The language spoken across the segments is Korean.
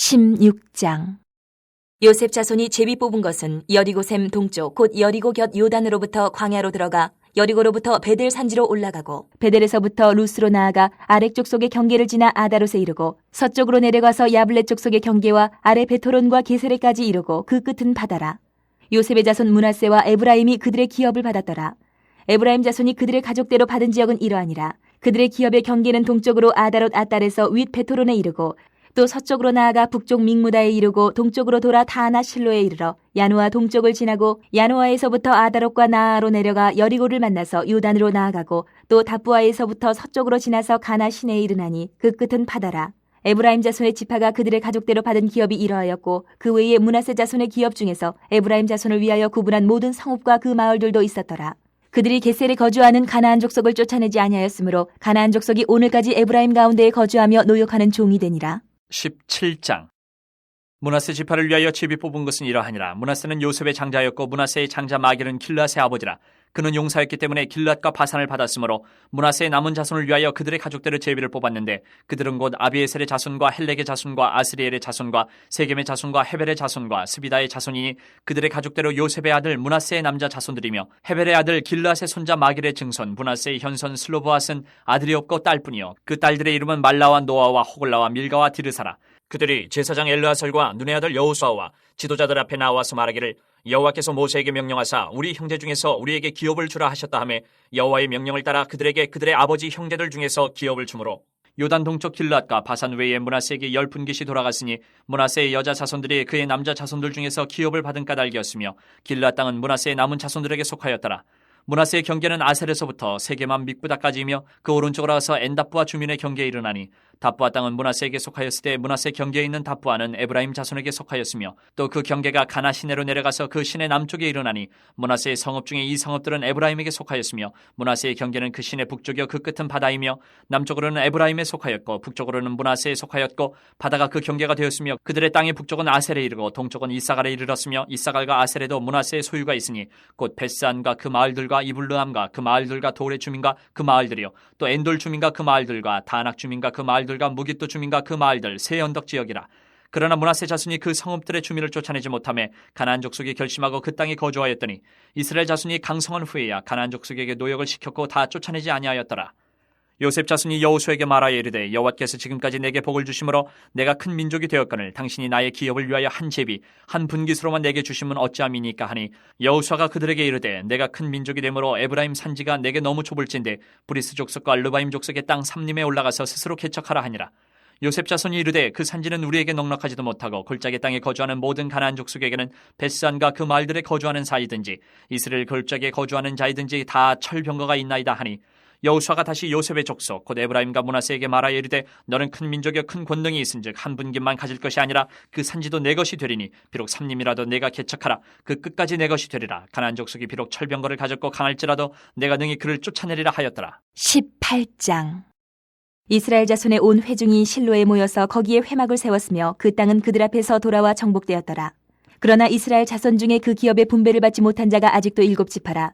16장. 요셉 자손이 제비 뽑은 것은 여리고샘 동쪽 곧 여리고 곁 요단으로부터 광야로 들어가 여리고로부터 베델 산지로 올라가고 베델에서부터 루스로 나아가 아래 쪽 속의 경계를 지나 아다롯에 이르고 서쪽으로 내려가서 야블레 쪽 속의 경계와 아래 베토론과 게세레까지 이르고 그 끝은 바다라. 요셉의 자손 문하세와 에브라임이 그들의 기업을 받았더라. 에브라임 자손이 그들의 가족대로 받은 지역은 이러하니라. 그들의 기업의 경계는 동쪽으로 아다롯 아딸에서 윗 베토론에 이르고 또 서쪽으로 나아가 북쪽 믹무다에 이르고 동쪽으로 돌아 다나 실로에 이르러 야누아 동쪽을 지나고 야누아에서부터 아다롯과 나아로 내려가 여리고를 만나서 요단으로 나아가고 또 다부아에서부터 서쪽으로 지나서 가나 시내에 이르나니 그 끝은 바다라. 에브라임 자손의 지파가 그들의 가족대로 받은 기업이 이러하였고 그 외에 문하세 자손의 기업 중에서 에브라임 자손을 위하여 구분한 모든 성읍과 그 마을들도 있었더라. 그들이 게셀에 거주하는 가나안 족속을 쫓아내지 아니하였으므로 가나안 족속이 오늘까지 에브라임 가운데에 거주하며 노역하는 종이 되니라. 17장. 문하세 지파를 위하여 집이 뽑은 것은 이러하니라. 문하세는 요셉의 장자였고 문하세의 장자 마길은 길앗의 아버지라 그는 용사였기 때문에 길앗과 바산을 받았으므로 문하세의 남은 자손을 위하여 그들의 가족들의 제비를 뽑았는데 그들은 곧 아비에셀의 자손과 헬렉의 자손과 아스리엘의 자손과 세겜의 자손과 헤벨의 자손과 스비다의 자손이니 그들의 가족대로 요셉의 아들 문하세의 남자 자손들이며 헤벨의 아들 길앗의 손자 마길의 증손 문하세의 현손 슬로보앗은 아들이 없고 딸뿐이요. 그 딸들의 이름은 말라와 노아와 호글라와 밀가와 디르사라. 그들이 제사장 엘르아설과 눈의 아들 여호수아와 지도자들 앞에 나와서 말하기를 여호와께서 모세에게 명령하사 우리 형제 중에서 우리에게 기업을 주라 하셨다 하매 여호와의 명령을 따라 그들에게 그들의 아버지 형제들 중에서 기업을 주므로 요단 동쪽 길앗과 바산 외에 문하세에게 열 분깃이 돌아갔으니 문하세의 여자 자손들이 그의 남자 자손들 중에서 기업을 받은 까닭이었으며 길앗 땅은 문하세의 남은 자손들에게 속하였더라. 문하세의 경계는 아셀에서부터 세계만 믹부다까지이며 그 오른쪽으로 가서 엔다프와 주민의 경계에 이르나니 다프아 땅은 문하세에게 속하였을 때 문하세 경계에 있는 다프아는 에브라임 자손에게 속하였으며 또 그 경계가 가나 시내로 내려가서 그 시내 남쪽에 이르나니 문하세의 성읍 중에 이 성읍들은 에브라임에게 속하였으며 문하세의 경계는 그 시내 북쪽이요 그 끝은 바다이며 남쪽으로는 에브라임에 속하였고 북쪽으로는 문하세에 속하였고 바다가 그 경계가 되었으며 그들의 땅의 북쪽은 아셀에 이르고 동쪽은 이사갈에 이르렀으며 이사갈과 아셀에도 문하세의 소유가 있으니 곧 베스안과 그 마을들과 이블르함과 그 마을들과 도레 주민과 그 마을들이요 또 엔돌 주민과 그 마을들과 다낙 주민과 그 마을들과 무기또 주민과 그 마을들 세 언덕 지역이라 그러나 문하세 자손이 그 성읍들의 주민을 쫓아내지 못함에 가나안 족속이 결심하고 그 땅에 거주하였더니 이스라엘 자손이 강성한 후에야 가나안 족속에게 노역을 시켰고 다 쫓아내지 아니하였더라. 요셉 자손이 여호수에게 말하여 이르되 여호와께서 지금까지 내게 복을 주심으로 내가 큰 민족이 되었거늘 당신이 나의 기업을 위하여 한 제비 한 분깃으로만 내게 주심은 어찌함이니까 하니 여호수아가 그들에게 이르되 내가 큰 민족이 되므로 에브라임 산지가 내게 너무 좁을진데 브리스 족속과 르바임 족속의 땅 삼림에 올라가서 스스로 개척하라 하니라. 요셉 자손이 이르되 그 산지는 우리에게 넉넉하지도 못하고 골짜기 땅에 거주하는 모든 가나안 족속에게는 베스안과 그 마을들에 거주하는 사이든지 이스라엘 골짜기에 거주하는 자이든지 다 철병거가 있나이다 하니 여호수아가 다시 요셉의 족속 곧 에브라임과 문하세에게 말하여 이르되 너는 큰 민족이여 큰 권능이 있은즉 한 분깃만 가질 것이 아니라 그 산지도 내 것이 되리니 비록 삼림이라도 내가 개척하라 그 끝까지 내 것이 되리라 가나안 족속이 비록 철병거를 가졌고 강할지라도 내가 능히 그를 쫓아내리라 하였더라 18장 이스라엘 자손의 온 회중이 실로에 모여서 거기에 회막을 세웠으며 그 땅은 그들 앞에서 돌아와 정복되었더라. 그러나 이스라엘 자손 중에 그 기업의 분배를 받지 못한 자가 아직도 일곱 지파라.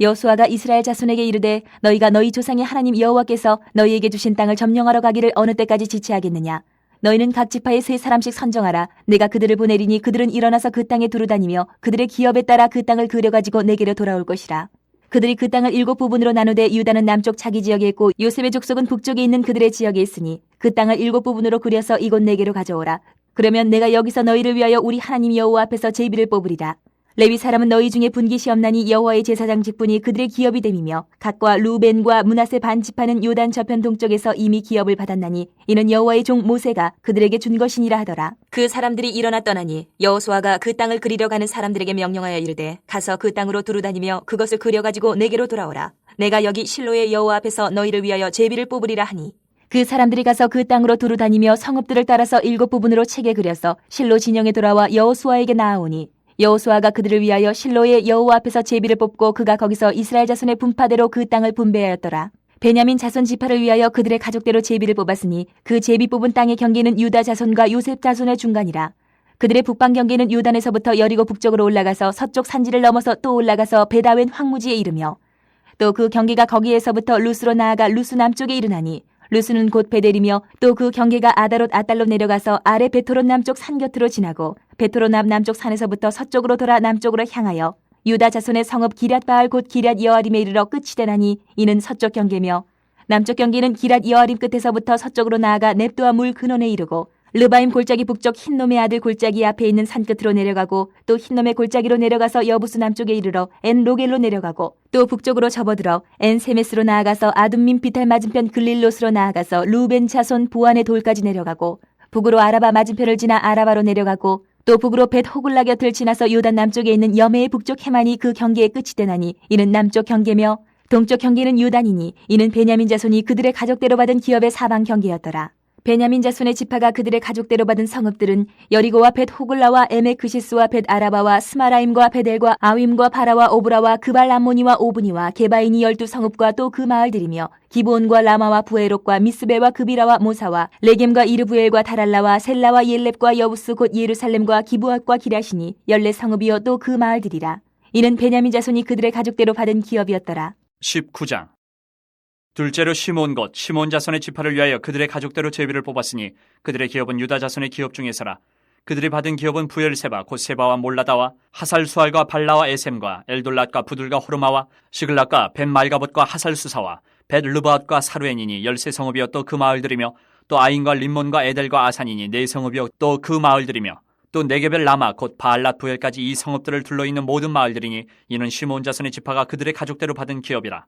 여호수아가 이스라엘 자손에게 이르되 너희가 너희 조상의 하나님 여호와께서 너희에게 주신 땅을 점령하러 가기를 어느 때까지 지체하겠느냐? 너희는 각 지파에 세 사람씩 선정하라. 내가 그들을 보내리니 그들은 일어나서 그 땅에 두루다니며 그들의 기업에 따라 그 땅을 그려 가지고 내게로 돌아올 것이라. 그들이 그 땅을 일곱 부분으로 나누되 유다는 남쪽 자기 지역에 있고 요셉의 족속은 북쪽에 있는 그들의 지역에 있으니 그 땅을 일곱 부분으로 그려서 이곳 내게로 가져오라. 그러면 내가 여기서 너희를 위하여 우리 하나님 여호와 앞에서 제비를 뽑으리라 레위 사람은 너희 중에 분깃이 없나니 여호와의 제사장 직분이 그들의 기업이 됨이며 각과 루벤과 문하세 반 지파는 요단 저편 동쪽에서 이미 기업을 받았나니 이는 여호와의 종 모세가 그들에게 준 것이니라 하더라. 그 사람들이 일어나 떠나니 여호수아가 그 땅을 그리려 가는 사람들에게 명령하여 이르되 가서 그 땅으로 두루다니며 그것을 그려 가지고 내게로 돌아오라. 내가 여기 실로의 여호와 앞에서 너희를 위하여 제비를 뽑으리라 하니 그 사람들이 가서 그 땅으로 두루 다니며 성읍들을 따라서 일곱 부분으로 책에 그려서 실로 진영에 돌아와 여호수아에게 나아오니 여호수아가 그들을 위하여 실로의 여호와 앞에서 제비를 뽑고 그가 거기서 이스라엘 자손의 분파대로 그 땅을 분배하였더라. 베냐민 자손 지파를 위하여 그들의 가족대로 제비를 뽑았으니 그 제비 뽑은 땅의 경계는 유다 자손과 요셉 자손의 중간이라. 그들의 북방 경계는 요단에서부터 여리고 북쪽으로 올라가서 서쪽 산지를 넘어서 또 올라가서 베다웬 황무지에 이르며 또 그 경계가 거기에서부터 루스로 나아가 루스 남쪽에 이르나니 루스는 곧 베델이며 또 그 경계가 아다롯 아달로 내려가서 아래 베토론 남쪽 산 곁으로 지나고 베토론 앞 남쪽 산에서부터 서쪽으로 돌아 남쪽으로 향하여 유다 자손의 성읍 기랏 바알 곧 기랏 여아림에 이르러 끝이 되나니 이는 서쪽 경계며 남쪽 경계는 기랏 여아림 끝에서부터 서쪽으로 나아가 넵도와 물 근원에 이르고 르바임 골짜기 북쪽 흰놈의 아들 골짜기 앞에 있는 산 끝으로 내려가고 또 흰놈의 골짜기로 내려가서 여부스 남쪽에 이르러 엔 로겔로 내려가고 또 북쪽으로 접어들어 엔 세메스로 나아가서 아둠민 비탈 맞은편 글릴롯으로 나아가서 루벤 자손 보안의 돌까지 내려가고 북으로 아라바 맞은편을 지나 아라바로 내려가고 또 북으로 벳 호글라 곁을 지나서 요단 남쪽에 있는 여메의 북쪽 해만이 그 경계의 끝이 되나니 이는 남쪽 경계며 동쪽 경계는 요단이니 이는 베냐민 자손이 그들의 가족대로 받은 기업의 사방 경계였더라. 베냐민 자손의 지파가 그들의 가족대로 받은 성읍들은 여리고와 벳 호글라와 에메크시스와 벳 아라바와 스마라임과 베델과 아윈과 바라와 오브라와 그발 암모니와 오브니와 게바인이 열두 성읍과 또 그 마을들이며 기브온과 라마와 부에롯과 미스베와 그비라와 모사와 레겜과 이르부엘과 다랄라와 셀라와 옐렙과 여부스 곧 예루살렘과 기부앗과 기라시니 열네 성읍이요 또그 마을들이라. 이는 베냐민 자손이 그들의 가족대로 받은 기업이었더라. 19장 둘째로 시몬 곧 시몬 자손의 지파를 위하여 그들의 가족대로 제비를 뽑았으니 그들의 기업은 유다 자손의 기업 중에서라. 그들이 받은 기업은 부엘세바 곧 세바와 몰라다와 하살수알과 발라와 에셈과 엘돌랏과 부들과 호르마와 시글락과 벤 말가봇과 하살수사와 벳 르바앗과 사루엔이니 열세 성읍이여 또 그 마을들이며 또 아인과 림몬과 에델과 아산이니 네 성읍이여 또 그 마을들이며 또 네게벨 라마 곧 바알랏 부엘까지 이 성읍들을 둘러 있는 모든 마을들이니 이는 시몬 자손의 지파가 그들의 가족대로 받은 기업이라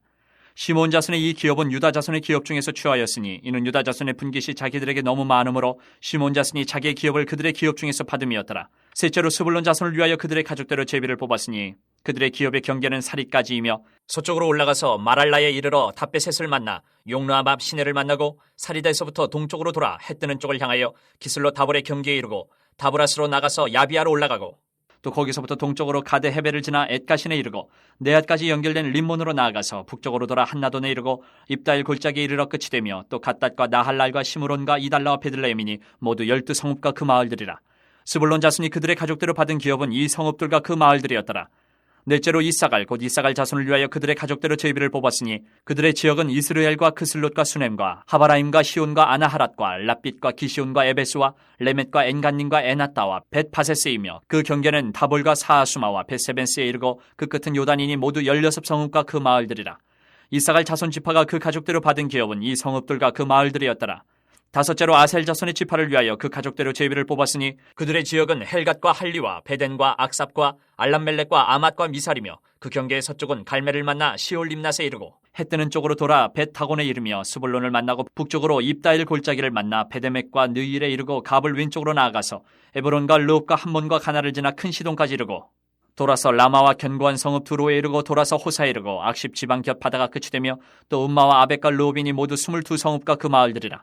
시몬 자손의 이 기업은 유다 자손의 기업 중에서 취하였으니 이는 유다 자손의 분깃이 자기들에게 너무 많으므로 시몬 자손이 자기의 기업을 그들의 기업 중에서 받음이었더라. 셋째로 스불론 자손을 위하여 그들의 가족대로 제비를 뽑았으니 그들의 기업의 경계는 사리까지이며 서쪽으로 올라가서 마랄라에 이르러 답베셋을 만나 앞 시내를 만나고 사리다에서부터 동쪽으로 돌아 해 뜨는 쪽을 향하여 기슬로 다볼의 경계에 이르고 다브라스로 나가서 야비아로 올라가고 또 거기서부터 동쪽으로 가데 헤베를 지나 엣가신에 이르고 네앗까지 연결된 림몬으로 나아가서 북쪽으로 돌아 한나돈에 이르고 입다일 골짜기에 이르러 끝이 되며 또 갓닷과 나할랄과 시므론과 이달라와 베들레헴이니 모두 열두 성읍과 그 마을들이라. 스불론 자손이 그들의 가족대로 받은 기업은 이 성읍들과 그 마을들이었더라 넷째로 이사갈 곧 이사갈 자손을 위하여 그들의 가족대로 제비를 뽑았으니 그들의 지역은 이스라엘과 크슬롯과 수넴과 하바라임과 시온과 아나하랏과 랍빛과 기시온과 에베스와 레멧과 엔간님과 에나따와 벳파세스이며 그 경계는 다볼과 사하수마와 베세벤스에 이르고 그 끝은 요단이니 모두 열여섯 성읍과 그 마을들이라. 이사갈 자손 지파가 그 가족대로 받은 기업은 이 성읍들과 그 마을들이었더라 다섯째로 아셀 자손의 지파를 위하여 그 가족대로 제비를 뽑았으니 그들의 지역은 헬갓과 할리와 베덴과 악삽과 알람멜렉과 아맛과 미살이며 그 경계의 서쪽은 갈멜을 만나 시올림낫에 이르고 해 뜨는 쪽으로 돌아 벳타곤에 이르며 스불론을 만나고 북쪽으로 입다일 골짜기를 만나 베데맥과 느일에 이르고 갑을 왼쪽으로 나아가서 에브론과 르옵과 함몬과 가나를 지나 큰 시동까지 이르고 돌아서 라마와 견고한 성읍 두로에 이르고 돌아서 호사에 이르고 악십 지방 곁 바다가 끝이 되며 또 음마와 아벡과 르오빈이 모두 스물두 성읍과 그 마을들이라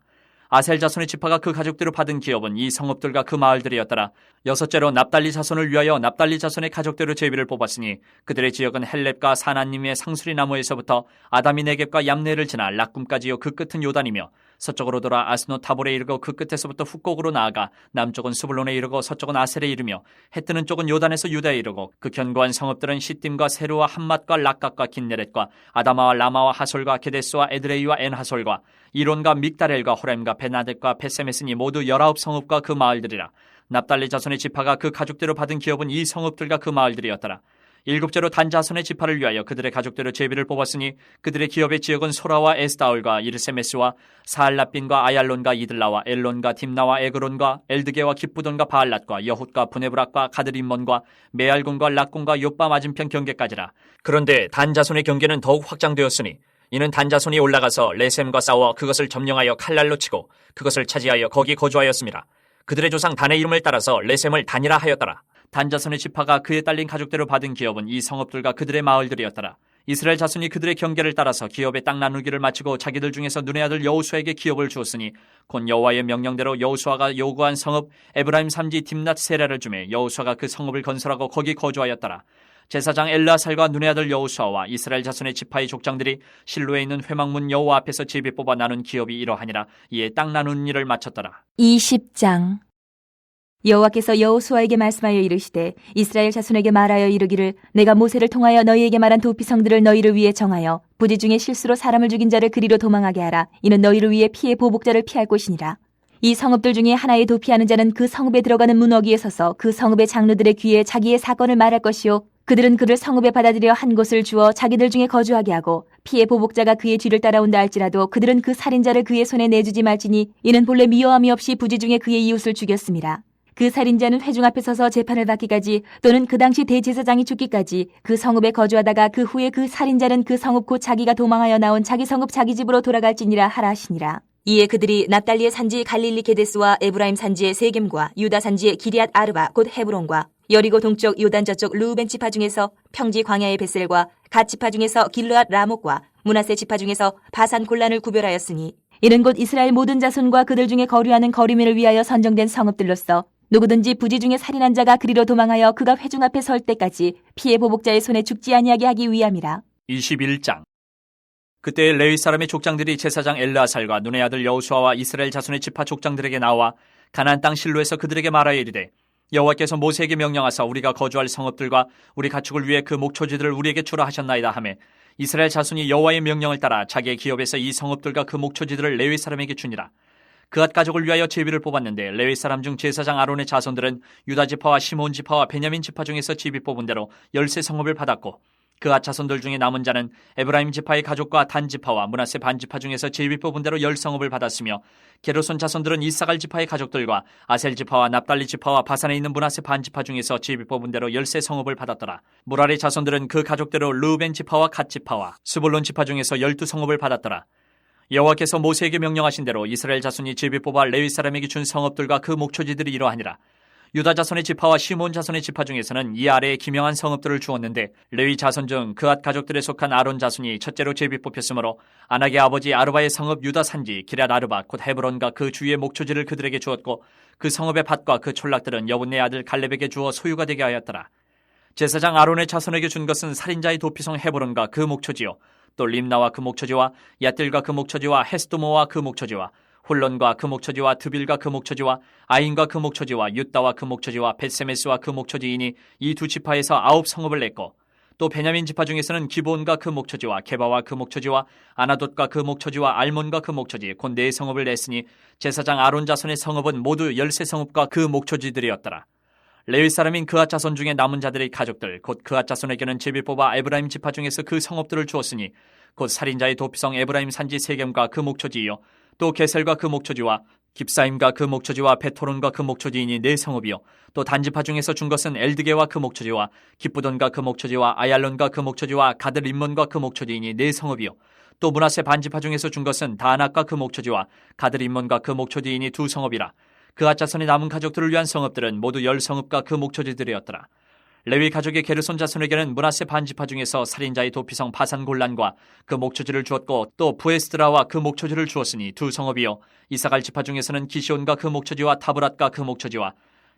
아셀 자손의 지파가 그 가족대로 받은 기업은 이 성읍들과 그 마을들이었더라. 여섯째로 납달리 자손을 위하여 납달리 자손의 가족대로 제비를 뽑았으니 그들의 지역은 헬렙과 사나님의 상수리 나무에서부터 아다미 네겝과 얌네를 지나 락꿈까지요 그 끝은 요단이며 서쪽으로 돌아 아스노 타볼에 이르고 그 끝에서부터 훅곡으로 나아가 남쪽은 수블론에 이르고 서쪽은 아셀에 이르며 해 뜨는 쪽은 요단에서 유다에 이르고 그 견고한 성읍들은 시딤과 세루와 함맛과 락각과 긴네렛과 아다마와 라마와 하솔과 게데스와 에드레이와 엔하솔과 이론과 믹다렐과 호렘과 베나덱과 베세메스니 모두 열아홉 성읍과 그 마을들이라 납달리 자손의 지파가 그 가족대로 받은 기업은 이 성읍들과 그 마을들이었더라 일곱째로 단 자손의 지파를 위하여 그들의 가족대로 제비를 뽑았으니 그들의 기업의 지역은 소라와 에스다울과 이르세메스와 사알라빈과 아얄론과 이들라와 엘론과 딥나와 에그론과 엘드게와 기쁘돈과 바알랏과 여훗과 부네브락과 가드림몬과 메알군과 락군과 요빠 맞은편 경계까지라 그런데 단 자손의 경계는 더욱 확장되었으니 이는 단자손이 올라가서 레셈과 싸워 그것을 점령하여 칼날로 치고 그것을 차지하여 거기 거주하였습니다. 그들의 조상 단의 이름을 따라서 레셈을 단이라 하였더라. 단자손의 지파가 그에 딸린 가족대로 받은 기업은 이 성읍들과 그들의 마을들이었더라. 이스라엘 자손이 그들의 경계를 따라서 기업의 땅 나누기를 마치고 자기들 중에서 눈의 아들 여우수에게 기업을 주었으니 곧 여호와의 명령대로 여우수아가 요구한 성읍 에브라임 삼지 딥낫 세라를 주매 여우수아가 그 성읍을 건설하고 거기 거주하였더라. 제사장 엘라살과 눈의 아들 여우수아와 이스라엘 자손의 지파의 족장들이 실로에 있는 회막문 여호와 앞에서 제비 뽑아 나눈 기업이 이러하니라 이에 땅 나누는 일을 마쳤더라. 20장 여호와께서 여호수아에게 말씀하여 이르시되 이스라엘 자손에게 말하여 이르기를 내가 모세를 통하여 너희에게 말한 도피성들을 너희를 위해 정하여 부지 중에 실수로 사람을 죽인 자를 그리로 도망하게 하라 이는 너희를 위해 피해 보복자를 피할 곳이니라 이 성읍들 중에 하나에 도피하는 자는 그 성읍에 들어가는 문어기에 서서 그 성읍의 장로들의 귀에 자기의 사건을 말할 것이요 그들은 그를 성읍에 받아들여 한 곳을 주어 자기들 중에 거주하게 하고 피해 보복자가 그의 뒤를 따라온다 할지라도 그들은 그 살인자를 그의 손에 내주지 말지니 이는 본래 미워함이 없이 부지 중에 그의 이웃을 죽였습니다. 그 살인자는 회중 앞에 서서 재판을 받기까지 또는 그 당시 대제사장이 죽기까지 그 성읍에 거주하다가 그 후에 그 살인자는 그 성읍 곧 자기가 도망하여 나온 자기 성읍 자기 집으로 돌아갈지니라 하라 하시니라. 이에 그들이 납달리의 산지 갈릴리 게데스와 에브라임 산지의 세겜과 유다 산지의 기리앗 아르바 곧 헤브론과 여리고 동쪽 요단 저쪽 루벤 지파 중에서 평지 광야의 베셀과 갓 지파 중에서 길르앗 라목과 문하세 지파 중에서 바산 골란을 구별하였으니 이는 곧 이스라엘 모든 자손과 그들 중에 거류하는 거류민을 위하여 선정된 성읍들로서 누구든지 부지 중에 살인한 자가 그리로 도망하여 그가 회중 앞에 설 때까지 피해 보복자의 손에 죽지 아니하게 하기 위함이라. 21장 그때 레위 사람의 족장들이 제사장 엘르아살과 눈의 아들 여호수아와 이스라엘 자손의 지파 족장들에게 나와 가나안 땅 실로에서 그들에게 말하여 이르되 여호와께서 모세에게 명령하사 우리가 거주할 성읍들과 우리 가축을 위해 그 목초지들을 우리에게 주라 하셨나이다 하매 이스라엘 자손이 여호와의 명령을 따라 자기의 기업에서 이 성읍들과 그 목초지들을 레위 사람에게 주니라 그앗 가족을 위하여 제비를 뽑았는데 레위 사람 중 제사장 아론의 자손들은 유다 지파와 시몬 지파와 베냐민 지파 중에서 제비 뽑은 대로 열세 성읍을 받았고 그앗 자손들 중에 남은 자는 에브라임 지파의 가족과 단 지파와 문하세 반 지파 중에서 제비 뽑은 대로 열 성읍을 받았으며 게르손 자손들은 이사갈 지파의 가족들과 아셀 지파와 납달리 지파와 바산에 있는 문하세 반 지파 중에서 제비 뽑은 대로 열세 성읍을 받았더라. 무라리 자손들은 그 가족대로 르우벤 지파와 갓 지파와 스불론 지파 중에서 열두 성읍을 받았더라. 여호와께서 모세에게 명령하신 대로 이스라엘 자손이 제비 뽑아 레위 사람에게 준 성읍들과 그 목초지들이 이러하니라. 유다 자손의 지파와 시몬 자손의 지파 중에서는 이 아래에 기명한 성읍들을 주었는데 레위 자손 중 그앗 가족들에 속한 아론 자손이 첫째로 제비 뽑혔으므로 아낙의 아버지 아르바의 성읍 유다 산지 기럇 아르바 곧 헤브론과 그 주위의 목초지를 그들에게 주었고 그 성읍의 밭과 그 촌락들은 여분네 아들 갈렙에게 주어 소유가 되게 하였더라. 제사장 아론의 자손에게 준 것은 살인자의 도피성 헤브론과 그 목초지요 또 림나와 그 목초지와 야뜰과 그 목초지와 헤스도모와 그 목초지와 홀론과 그 목초지와 드빌과 그 목초지와 아인과 그 목초지와 유다와 그 목초지와 벳세메스와 그 목초지이니 이 두 지파에서 아홉 성읍을 냈고 또 베냐민 지파 중에서는 기본과 그 목초지와 게바와 그 목초지와 아나돗과 그 목초지와 알몬과 그 목초지 곧 네 성읍을 냈으니 제사장 아론 자손의 성읍은 모두 열세 성읍과 그 목초지들이었더라. 레위 사람인 그앗 자손 중에 남은 자들의 가족들 곧 그앗 자손에게는 제비 뽑아 에브라임 지파 중에서 그 성읍들을 주었으니 곧 살인자의 도피성 에브라임 산지 세겜과 그 목초지이요. 또 게셀과 그 목초지와 깁사임과 그 목초지와 베토론과 그 목초지이니 네 성읍이요. 또 단지파 중에서 준 것은 엘드게와 그 목초지와 기쁘돈과 그 목초지와 아얄론과 그 목초지와 가드 림몬과 그 목초지이니 네 성읍이요. 또 문하세 반지파 중에서 준 것은 다낙과 그 목초지와 가드 림몬과 그 목초지이니 두 성읍이라 그앗 자손의 남은 가족들을 위한 성읍들은 모두 열 성읍과 그 목초지들이었더라. 레위 가족의 게르손 자손에게는 문하세 반지파 중에서 살인자의 도피성 바산 골란과 그 목초지를 주었고 또 부에스드라와 그 목초지를 주었으니 두 성읍이요. 이사갈 지파 중에서는 기시온과 그 목초지와 타브랏과 그 목초지와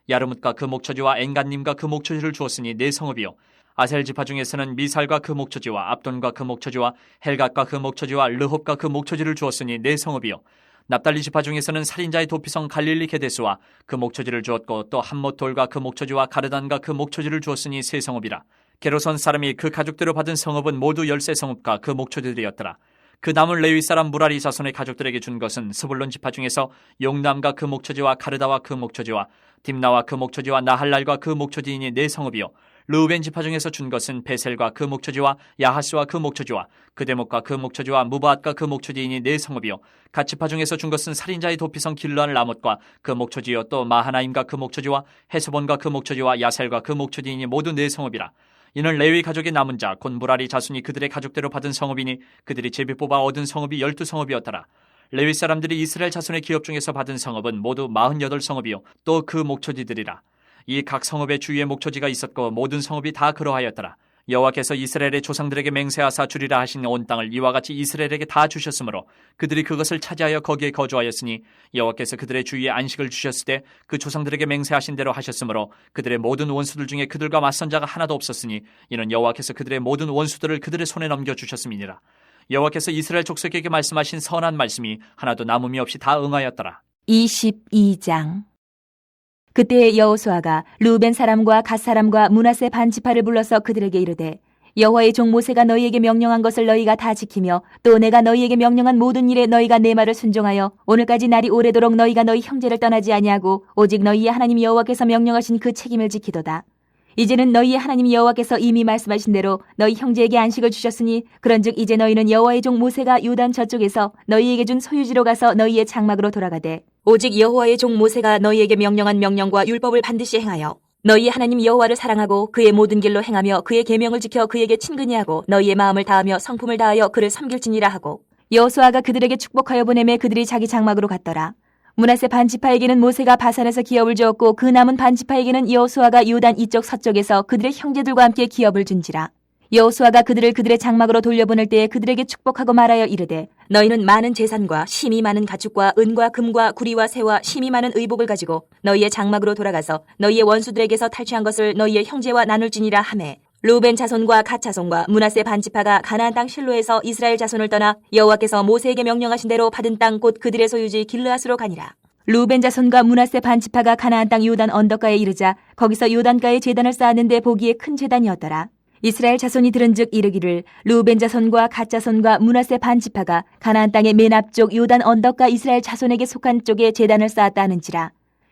야르뭇과 그 목초지와 엥간님과 그 목초지를 주었으니 네 성읍이요. 아셀 지파 중에서는 미살과 그 목초지와 압돈과 그 목초지와 헬갓과 그 목초지와 르홉과 그 목초지를 주었으니 네 성읍이요 납달리 지파 중에서는 살인자의 도피성 갈릴리 게데스와 그 목초지를 주었고 또 한모톨과 그 목초지와 가르단과 그 목초지를 주었으니 세 성읍이라. 게로선 사람이 그 가족대로 받은 성읍은 모두 열세 성읍과 그 목초지들이었더라. 그 남은 레위 사람 무라리 자손의 가족들에게 준 것은 스불론 지파 중에서 용남과 그 목초지와 가르다와 그 목초지와 딥나와 그 목초지와 나할랄과 그 목초지이니 네 성읍이요 르우벤 지파 중에서 준 것은 베셀과 그 목초지와 야하스와 그 목초지와 그대목과 그 목초지와 무바앗과 그 목초지이니 네 성읍이요 가치파 중에서 준 것은 살인자의 도피성 길르안 라못과 그 목초지요 또 마하나임과 그 목초지와 헤스본과 그 목초지와 야셀과 그 목초지이니 모두 네 성읍이라 이는 레위 가족의 남은 자, 곧 무라리 자손이 그들의 가족대로 받은 성읍이니 그들이 제비 뽑아 얻은 성읍이 열두 성읍이었더라. 레위 사람들이 이스라엘 자손의 기업 중에서 받은 성읍은 모두 48성읍이요. 또 그 목초지들이라. 이 각 성읍의 주위에 목초지가 있었고 모든 성읍이 다 그러하였더라. 여호와께서 이스라엘의 조상들에게 맹세하사 주리라 하신 온 땅을 이와 같이 이스라엘에게 다 주셨으므로 그들이 그것을 차지하여 거기에 거주하였으니 여호와께서 그들의 주위에 안식을 주셨을 때 그 조상들에게 맹세하신 대로 하셨으므로 그들의 모든 원수들 중에 그들과 맞선 자가 하나도 없었으니 이는 여호와께서 그들의 모든 원수들을 그들의 손에 넘겨 주셨음이니라. 여호와께서 이스라엘 족속에게 말씀하신 선한 말씀이 하나도 남음이 없이 다 응하였더라. 22장 그때 여호수아가 루벤 사람과 갓 사람과 문하세 반 지파를 불러서 그들에게 이르되 여호와의 종 모세가 너희에게 명령한 것을 너희가 다 지키며 또 내가 너희에게 명령한 모든 일에 너희가 내 말을 순종하여 오늘까지 날이 오래도록 너희가 너희 형제를 떠나지 아니하고 오직 너희의 하나님 여호와께서 명령하신 그 책임을 지키도다. 이제는 너희의 하나님 여호와께서 이미 말씀하신 대로 너희 형제에게 안식을 주셨으니 그런즉 이제 너희는 여호와의 종 모세가 요단 저쪽에서 너희에게 준 소유지로 가서 너희의 장막으로 돌아가되 오직 여호와의 종 모세가 너희에게 명령한 명령과 율법을 반드시 행하여 너희 하나님 여호와를 사랑하고 그의 모든 길로 행하며 그의 계명을 지켜 그에게 친근히 하고 너희의 마음을 다하며 성품을 다하여 그를 섬길지니라 하고 여호수아가 그들에게 축복하여 보내매 그들이 자기 장막으로 갔더라. 문하세 반지파에게는 모세가 바산에서 기업을 주었고 그 남은 반지파에게는 여호수아가 요단 이쪽 서쪽에서 그들의 형제들과 함께 기업을 준지라. 여호수아가 그들을 그들의 장막으로 돌려보낼 때에 그들에게 축복하고 말하여 이르되 너희는 많은 재산과 심이 많은 가축과 은과 금과 구리와 새와 심이 많은 의복을 가지고 너희의 장막으로 돌아가서 너희의 원수들에게서 탈취한 것을 너희의 형제와 나눌지니라 하매 루벤 자손과 갓 자손과 문하세 반지파가 가나안 땅 실로에서 이스라엘 자손을 떠나 여호와께서 모세에게 명령하신 대로 받은 땅 곧 그들의 소유지 길르앗으로 가니라. 루벤 자손과 문하세 반지파가 가나안 땅 요단 언덕가에 이르자 거기서 요단가에 제단을 쌓았는데 보기에 큰 제단이었더라. 이스라엘 자손이 들은즉 이르기를 루벤 자손과 갓 자손과 문하세 반 지파가 가나안 땅의 맨 앞쪽 요단 언덕가 이스라엘 자손에게 속한 쪽에 제단을 쌓았다 하는지라.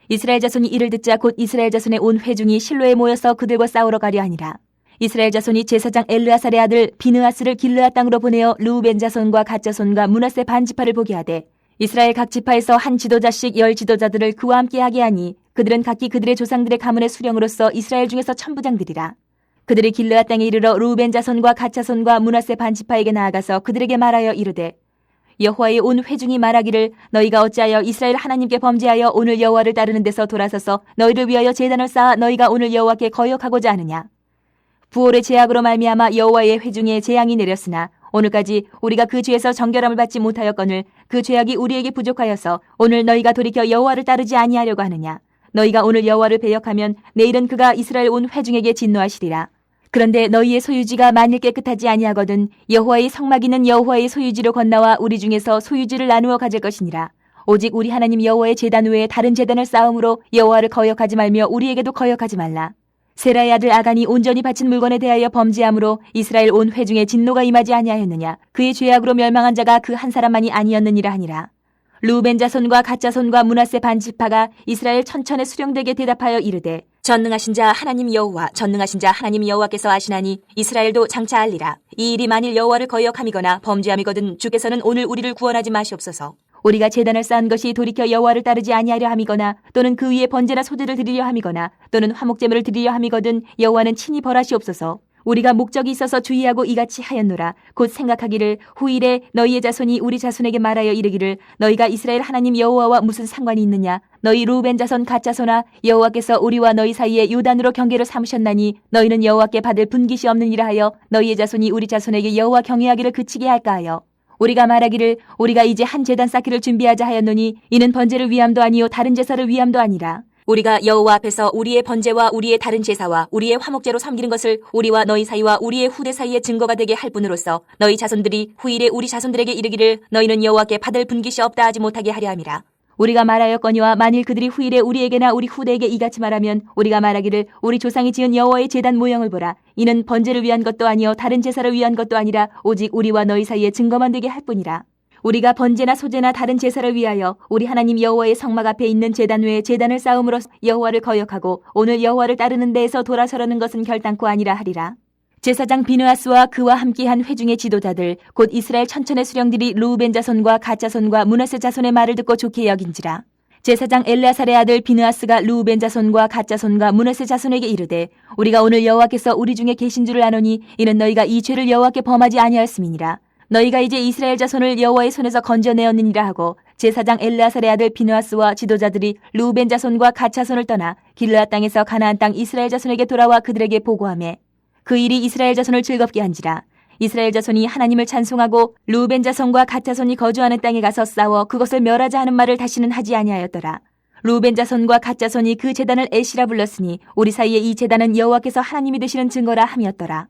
이스라엘 자손이 이를 듣자 곧 이스라엘 자손의 온 회중이 실로에 모여서 그들과 싸우러 가려 하니라. 이스라엘 자손이 제사장 엘르아살의 아들 비느아스를 길르아 땅으로 보내어 루벤 자손과 갓 자손과 문하세 반 지파를 보게 하되 이스라엘 각 지파에서 한 지도자씩 열 지도자들을 그와 함께 하게 하니 그들은 각기 그들의 조상들의 가문의 수령으로서 이스라엘 중에서 천부장들이라. 그들이 길르앗 땅에 이르러 루벤 자손과 갓 자손과 문하세 반지파에게 나아가서 그들에게 말하여 이르되 여호와의 온 회중이 말하기를 너희가 어찌하여 이스라엘 하나님께 범죄하여 오늘 여호와를 따르는 데서 돌아서서 너희를 위하여 제단을 쌓아 너희가 오늘 여호와께 거역하고자 하느냐? 부올의 제약으로 말미암아 여호와의 회중에 재앙이 내렸으나 오늘까지 우리가 그 죄에서 정결함을 받지 못하였거늘 그 죄악이 우리에게 부족하여서 오늘 너희가 돌이켜 여호와를 따르지 아니하려고 하느냐? 너희가 오늘 여호와를 배역하면 내일은 그가 이스라엘 온 회중에게 진노하시리라 그런데 너희의 소유지가 만일 깨끗하지 아니하거든 여호와의 성막이는 여호와의 소유지로 건너와 우리 중에서 소유지를 나누어 가질 것이니라. 오직 우리 하나님 여호와의 제단 외에 다른 제단을 쌓음으로 여호와를 거역하지 말며 우리에게도 거역하지 말라. 세라의 아들 아간이 온전히 바친 물건에 대하여 범죄함으로 이스라엘 온 회중에 진노가 임하지 아니하였느냐. 그의 죄악으로 멸망한 자가 그 한 사람만이 아니었느니라 하니라. 루벤 자손과 갓 자손과 문하세 반 지파가 이스라엘 천천의 수령들에게 대답하여 이르되 전능하신 자 하나님 여호와 전능하신 자 하나님 여호와께서 아시나니 이스라엘도 장차 알리라 이 일이 만일 여호와를 거역함이거나 범죄함이거든 주께서는 오늘 우리를 구원하지 마시옵소서 우리가 재단을 쌓은 것이 돌이켜 여호와를 따르지 아니하려 함이거나 또는 그 위에 번제나 소제를 드리려 함이거나 또는 화목제물을 드리려 함이거든 여호와는 친히 벌하시옵소서. 우리가 목적이 있어서 주의하고 이같이 하였노라. 곧 생각하기를 후일에 너희의 자손이 우리 자손에게 말하여 이르기를 너희가 이스라엘 하나님 여호와와 무슨 상관이 있느냐? 너희 루벤 자손 갓 자손아 여호와께서 우리와 너희 사이에 요단으로 경계를 삼으셨나니 너희는 여호와께 받을 분깃이 없느니라 하여 너희의 자손이 우리 자손에게 여호와 경외하기를 그치게 할까 하여 우리가 말하기를 우리가 이제 한 제단 쌓기를 준비하자 하였노니 이는 번제를 위함도 아니요 다른 제사를 위함도 아니라 우리가 여호와 앞에서 우리의 번제와 우리의 다른 제사와 우리의 화목제로 섬기는 것을 우리와 너희 사이와 우리의 후대 사이의 증거가 되게 할 뿐으로써 너희 자손들이 후일에 우리 자손들에게 이르기를 너희는 여호와께 받을 분깃이 없다 하지 못하게 하려 함이라. 우리가 말하였거니와 만일 그들이 후일에 우리에게나 우리 후대에게 이같이 말하면 우리가 말하기를 우리 조상이 지은 여호와의 제단 모형을 보라. 이는 번제를 위한 것도 아니요 다른 제사를 위한 것도 아니라 오직 우리와 너희 사이에 증거만 되게 할 뿐이라 우리가 번제나 소제나 다른 제사를 위하여 우리 하나님 여호와의 성막 앞에 있는 제단 외에 제단을 쌓음으로 여호와를 거역하고 오늘 여호와를 따르는 데에서 돌아서려는 것은 결단코 아니라 하리라. 제사장 비느아스와 그와 함께한 회중의 지도자들 곧 이스라엘 천천의 수령들이 루벤 자손과 갓 자손과 문하세 자손의 말을 듣고 좋게 여긴지라. 제사장 엘레아살의 아들 비느아스가 루벤 자손과 갓 자손과 문하세 자손에게 이르되 우리가 오늘 여호와께서 우리 중에 계신 줄을 아노니 이는 너희가 이 죄를 여호와께 범하지 아니하였음이니라 너희가 이제 이스라엘 자손을 여호와의 손에서 건져내었느니라 하고 제사장 엘레아살의 아들 비느아스와 지도자들이 루벤 자손과 갓 자손을 떠나 길르앗 땅에서 가나안 땅 이스라엘 자손에게 돌아와 그들에게 보고하매 그 일이 이스라엘 자손을 즐겁게 한지라. 이스라엘 자손이 하나님을 찬송하고 루벤 자손과 갓 자손이 거주하는 땅에 가서 싸워 그것을 멸하자 하는 말을 다시는 하지 아니하였더라. 루벤 자손과 갓 자손이 그 제단을 에시라 불렀으니 우리 사이에 이 제단은 여호와께서 하나님이 되시는 증거라 함이었더라